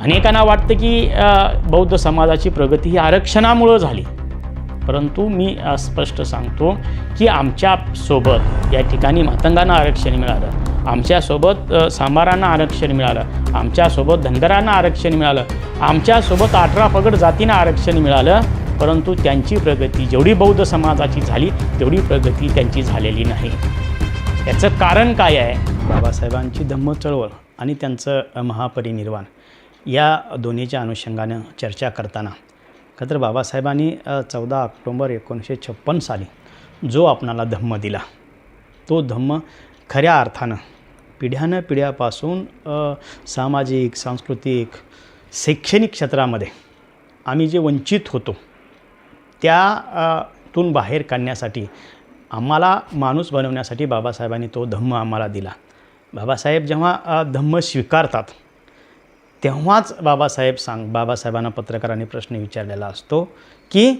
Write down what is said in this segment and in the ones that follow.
अनेकांना वाटतं की बौद्ध समाजाची प्रगती ही आरक्षणामुळं झाली. परंतु मी स्पष्ट सांगतो की आमच्यासोबत या ठिकाणी मातंगांना आरक्षण मिळालं. आमच्यासोबत सांबारांना आरक्षण मिळालं. आमच्यासोबत धनगरांना आरक्षण मिळालं. आमच्यासोबत अठरा पगड जातींना आरक्षण मिळालं. परंतु त्यांची प्रगती जेवढी बौद्ध समाजाची झाली तेवढी प्रगती त्यांची झालेली नाही. याचं कारण काय आहे? बाबासाहेबांची धम्म चळवळ आणि त्यांचं महापरिनिर्वाण. या दोन्हीच्या अनुषंगानं चर्चा करताना खरं बाबासाहेबांनी चौदा ऑक्टोंबर एकोणीसशे छप्पन साली जो आपणाला धम्म दिला तो धम्म खऱ्या अर्थानं पिढ्यानं पिढ्यापासून सामाजिक सांस्कृतिक शैक्षणिक क्षेत्रामध्ये आम्ही जे वंचित होतो त्यातून बाहेर काढण्यासाठी आम्हाला माणूस बनवण्यासाठी बाबासाहेबांनी तो धम्म आम्हाला दिला. बाबासाहेब जेव्हा धम्म स्वीकारतात तेव्हाच बाबासाहेब सांग बाबासाहेबांना पत्रकारांनी प्रश्न विचारलेला असतो की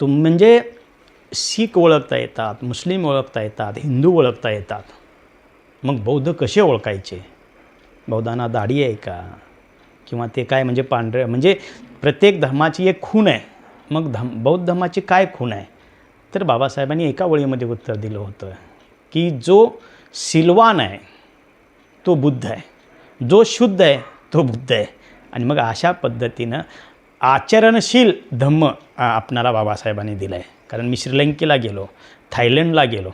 तुम म्हणजे शीख ओळखता येतात मुस्लिम ओळखता येतात हिंदू ओळखता येतात. मग बौद्ध कसे ओळखायचे? बौद्धांना दाढी आहे का? किंवा ते काय म्हणजे पांढरे म्हणजे प्रत्येक धर्माची एक खूण आहे. मग धम बौद्ध धर्माची काय खूण आहे? तर बाबासाहेबांनी एका वळीमध्ये उत्तर दिलं होतं की जो सिलवान आहे तो बुद्ध आहे. जो शुद्ध आहे तो बुद्ध आहे. आणि मग अशा पद्धतीनं आचरणशील धम्म आपणाला बाबासाहेबांनी दिलं आहे कारण मी श्रीलंकेला गेलो थायलंडला गेलो.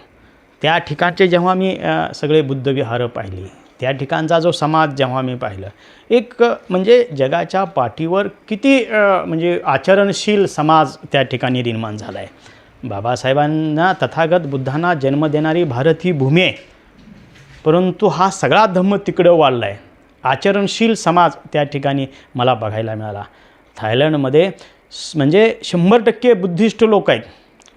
त्या ठिकाणचे जेव्हा मी सगळे बुद्धविहारं पाहिली त्या ठिकाणचा जो समाज जेव्हा मी पाहिलं एक म्हणजे जगाच्या पाठीवर किती म्हणजे आचरणशील समाज त्या ठिकाणी निर्माण झाला आहे बाबासाहेबांना तथागत बुद्धांना जन्म देणारी भारत ही भूमी आहे. परंतु हा सगळा धम्म तिकडं वाढला आहे आचरणशील समाज त्या ठिकाणी मला बघायला मिळाला. थायलंडमध्ये म्हणजे शंभर टक्के बुद्धिस्ट लोक आहेत.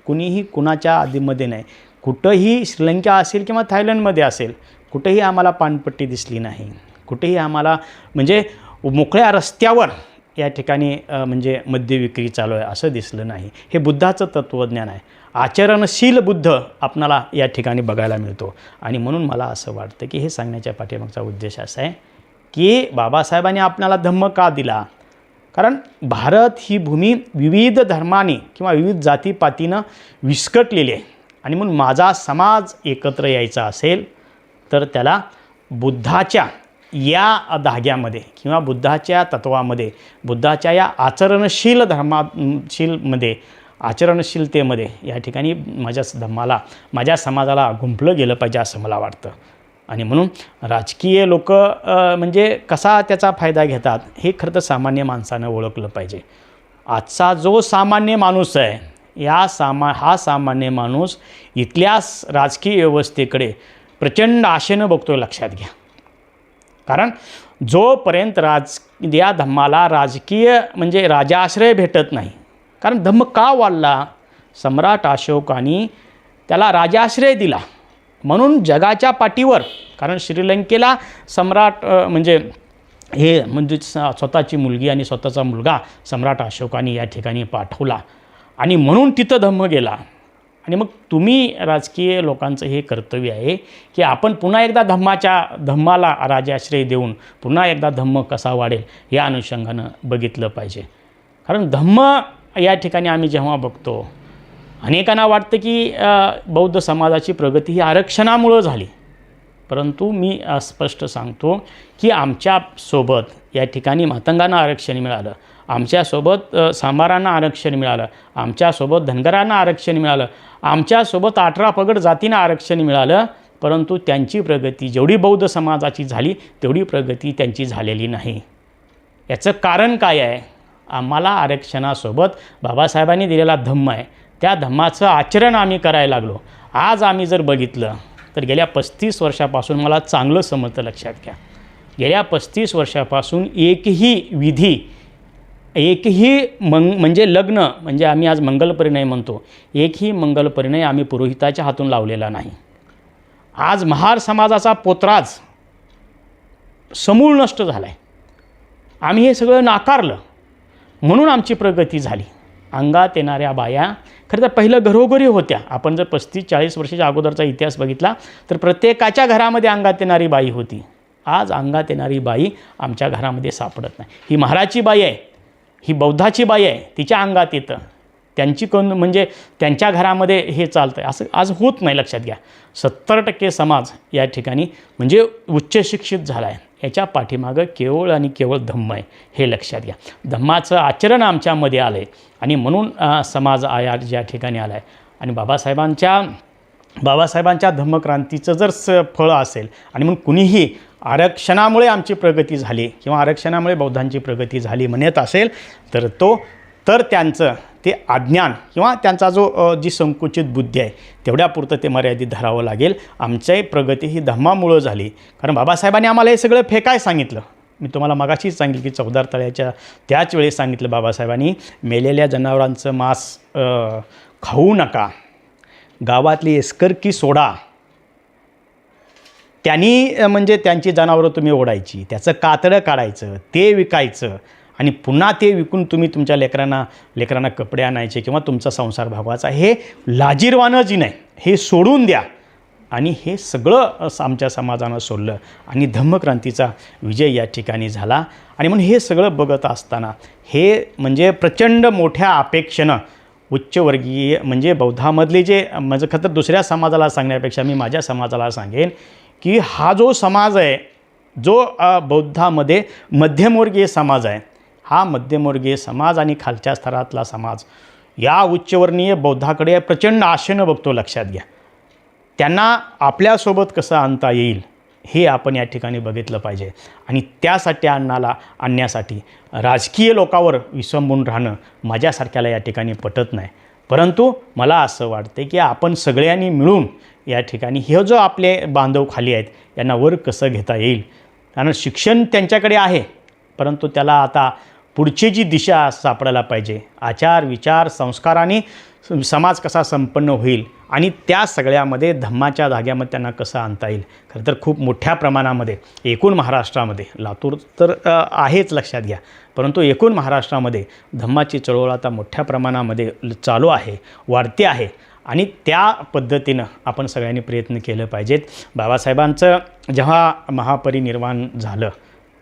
कुणीही कुणाच्या आधीमध्ये नाही. कुठंही श्रीलंका असेल किंवा थायलंडमध्ये असेल कुठेही आम्हाला पानपट्टी दिसली नाही. कुठेही आम्हाला म्हणजे मोकळ्या रस्त्यावर या ठिकाणी म्हणजे मद्य विक्री चालू आहे असं दिसलं नाही. हे बुद्धाचं तत्त्वज्ञान आहे. आचरणशील बुद्ध आपणाला या ठिकाणी बघायला मिळतो. आणि म्हणून मला असं वाटतं की हे सांगण्याच्या पाठीमागचा उद्देश असा आहे की बाबासाहेबांनी आपल्याला धम्म का दिला? कारण भारत ही भूमी विविध धर्माने किंवा विविध जातीपातीनं विस्कटलेली आहे. आणि म्हणून माझा समाज एकत्र यायचा असेल तर त्याला बुद्धाच्या या धाग्यामध्ये किंवा बुद्धाच्या तत्वामध्ये बुद्धाच्या या आचरणशील धर्माशीलमध्ये आचरणशीलतेमध्ये या ठिकाणी माझ्या धम्माला माझ्या समाजाला गुंफलं गेलं पाहिजे असं मला वाटतं. आणि म्हणून राजकीय लोक म्हणजे कसा त्याचा फायदा घेतात हे खरं तर सामान्य माणसानं ओळखलं पाहिजे. आजचा जो सामान्य माणूस आहे या सामा हा सामान्य माणूस इथल्या राजकीय व्यवस्थेकडे प्रचंड आशेनं बघतो लक्षात घ्या. कारण जोपर्यंत राज या धम्माला राजकीय म्हणजे राजाश्रय भेटत नाही कारण धम्म का वाढला? सम्राट अशोकाने त्याला राजाश्रय दिला. म्हणून जगाच्या पाठीवर कारण श्रीलंकेला सम्राट म्हणजे हे म्हणजे स- स्वतःची मुलगी आणि स्वतःचा मुलगा सम्राट अशोकाने या ठिकाणी पाठवला. आणि म्हणून तिथं धम्म गेला. आणि मग तुम्ही राजकीय लोकांचं हे कर्तव्य आहे की आपण पुन्हा एकदा धम्माच्या धम्माला राजाश्रय देऊन पुन्हा एकदा धम्म कसा वाढेल या अनुषंगानं बघितलं पाहिजे. कारण धम्म या ठिकाणी आम्ही जेव्हा बघतो अनेकांना वाटतं की बौद्ध समाजाची प्रगती ही आरक्षणामुळं झाली. परंतु मी स्पष्ट सांगतो की आमच्यासोबत या ठिकाणी मातंगांना आरक्षण मिळालं. आमच्यासोबत सांबारांना आरक्षण मिळालं. आमच्यासोबत धनगरांना आरक्षण मिळालं. आमच्यासोबत अठरा पगड जातींना आरक्षण मिळालं. परंतु त्यांची प्रगती जेवढी बौद्ध समाजाची झाली तेवढी प्रगती त्यांची झालेली नाही. याचं कारण काय आहे? आम्हाला आरक्षणासोबत बाबासाहेबांनी दिलेला धम्म आहे. त्या धम्माचं आचरण आम्ही करायला लागलो. आज आम्ही जर बघितलं तर गेल्या पस्तीस वर्षापासून मला चांगलं समजतं लक्षात घ्या. गेल्या पस्तीस वर्षापासून एकही विधी एकही मंग म्हणजे लग्न म्हणजे आम्ही आज मंगलपरिणय म्हणतो एकही मंगलपरिणय आम्ही पुरोहिताच्या हातून लावलेला नाही. आज महार समाजाचा पोतराज समूळ नष्ट झाला आहे आम्ही हे सगळं नाकारलं. म्हणून आमची प्रगती झाली. अंगात येणाऱ्या बाया. खरं तर पहिलं घरोघरी होत्या. आपण जर पस्तीस चाळीस वर्षाच्या अगोदरचा इतिहास बघितला तर प्रत्येकाच्या घरामध्ये अंगात येणारी बाई होती. आज अंगात येणारी बाई आमच्या घरामध्ये सापडत नाही. ही महाराजची बाई आहे. ही बौद्धाची बाई आहे. तिच्या अंगात येतं. त्यांची कोण म्हणजे त्यांच्या घरामध्ये हे चालतं आहे असं आज होत नाही लक्षात घ्या. सत्तर टक्के समाज या ठिकाणी म्हणजे उच्च शिक्षित झाला आहे याच्या पाठीमागं केवळ आणि केवळ धम्म आहे हे लक्षात घ्या. धम्माचं आचरण आमच्यामध्ये आलं आहे आणि म्हणून समाज आया ज्या ठिकाणी आला आहे आणि बाबासाहेबांच्या बाबासाहेबांच्या धम्मक्रांतीचं जर स फळ असेल आणि मग कुणीही आरक्षणामुळे आमची प्रगती झाली किंवा आरक्षणामुळे बौद्धांची प्रगती झाली म्हणत असेल तर तो तर त्यांचं ते अज्ञान किंवा त्यांचा जो जी संकुचित बुद्धी आहे तेवढ्यापुरतं ते मर्यादित धरावं लागेल. आमची प्रगती ही धम्मामुळं झाली. कारण बाबासाहेबांनी आम्हाला हे सगळं फेकाय सांगितलं. मी तुम्हाला मगाशीच सांगितलं की चौदार तळ्याच्या त्याच वेळेस सांगितलं बाबासाहेबांनी मेलेल्या जनावरांचं मांस खाऊ नका. गावातली एस्करकी सोडा. त्यांनी म्हणजे त्यांची जनावरं तुम्ही ओढायची. त्याचं कातडं काढायचं. ते विकायचं. आणि पुन्हा ते विकून तुम्ही तुमच्या लेकरांना लेकरांना कपडे आणायचे किंवा तुमचा संसार भागवायचा. हे लाजीरवानं जी नाही हे सोडून द्या. आणि हे सगळं असं आमच्या समाजानं सोडलं आणि धम्मक्रांतीचा विजय या ठिकाणी झाला. आणि म्हणून हे सगळं बघत असताना हे म्हणजे प्रचंड मोठ्या अपेक्षेनं उच्चवर्गीय म्हणजे बौद्धामधले जे म्हणजे खतर दुसऱ्या समाजाला सांगण्यापेक्षा मी माझ्या समाजाला सांगेन की हा जो समाज आहे जो बौद्धामध्ये मध्यमवर्गीय समाज आहे हा मध्यमवर्गीय समाज आणि खालच्या स्तरातला समाज. या उच्चवर्णीय बौद्धाकडे प्रचंड आशेनं बघतो लक्षात घ्या. त्यांना आपल्यासोबत कसं आणता येईल हे आपण या ठिकाणी बघितलं पाहिजे. आणि त्यासाठी आणण्याला आणण्यासाठी राजकीय लोकावर विसंबून राहणं माझ्यासारख्याला या ठिकाणी पटत नाही. परंतु मला असं वाटते की आपण सगळ्यांनी मिळून या ठिकाणी हे जो आपले बांधव खाली आहेत यांना वर कसं घेता येईल? कारण शिक्षण त्यांच्याकडे आहे परंतु त्याला आता पुढची जी दिशा सापडायला पाहिजे आचार विचार संस्काराने समाज कसा संपन्न होईल आणि त्या सगळ्यामध्ये धम्माच्या धाग्यामध्ये त्यांना कसं आणता येईल खरं तर खूप मोठ्या प्रमाणामध्ये. एकूण महाराष्ट्रामध्ये लातूर तर आहेच लक्षात घ्या. परंतु एकूण महाराष्ट्रामध्ये धम्माची चळवळ आता मोठ्या प्रमाणामध्ये ल- चालू आहे वाढते आहे आणि त्या पद्धतीनं आपण सगळ्यांनी प्रयत्न केलं पाहिजेत. बाबासाहेबांचं जेव्हा महापरिनिर्वाण झालं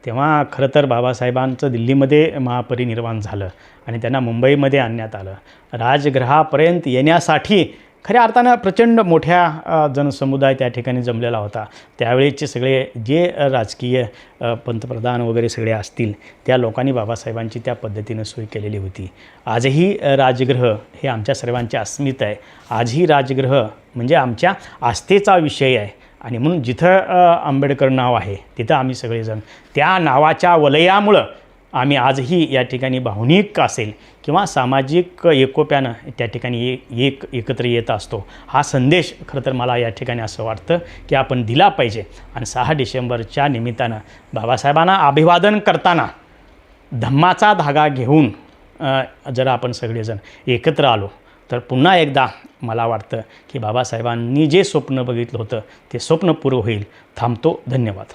तेव्हा खरं तर बाबासाहेबांचं दिल्लीमध्ये महापरिनिर्वाण झालं आणि त्यांना मुंबईमध्ये आणण्यात आलं. राजगृहापर्यंत येण्यासाठी खऱ्या अर्थानं प्रचंड मोठ्या जनसमुदाय त्या ठिकाणी जमलेला होता. त्यावेळेचे सगळे जे राजकीय पंतप्रधान वगैरे सगळे असतील त्या लोकांनी बाबासाहेबांची त्या पद्धतीनं सोय केलेली होती. आजही राजगृह हे आमच्या सर्वांची अस्मिता आहे. आजही राजगृह म्हणजे आमच्या आस्थेचा विषय आहे. आणि म्हणून जिथं आंबेडकर नाव आहे तिथं आम्ही सगळेजण त्या नावाच्या वलयामुळं आम्ही आजही या ठिकाणी भावनिक असेल किंवा सामाजिक एकोप्यानं त्या ठिकाणी एक एकत्र येत असतो. हा संदेश खरं तर मला या ठिकाणी असं वाटतं की आपण दिला पाहिजे. आणि सहा डिसेंबरच्या निमित्तानं बाबासाहेबांना अभिवादन करताना धम्माचा धागा घेऊन जर आपण सगळेजण एकत्र आलो. तर पुन्हा एकदा मला वाटतं की बाबासाहेबांनी जे स्वप्न बघितलं होतं ते स्वप्न पूर्ण होईल. थांबतो. धन्यवाद.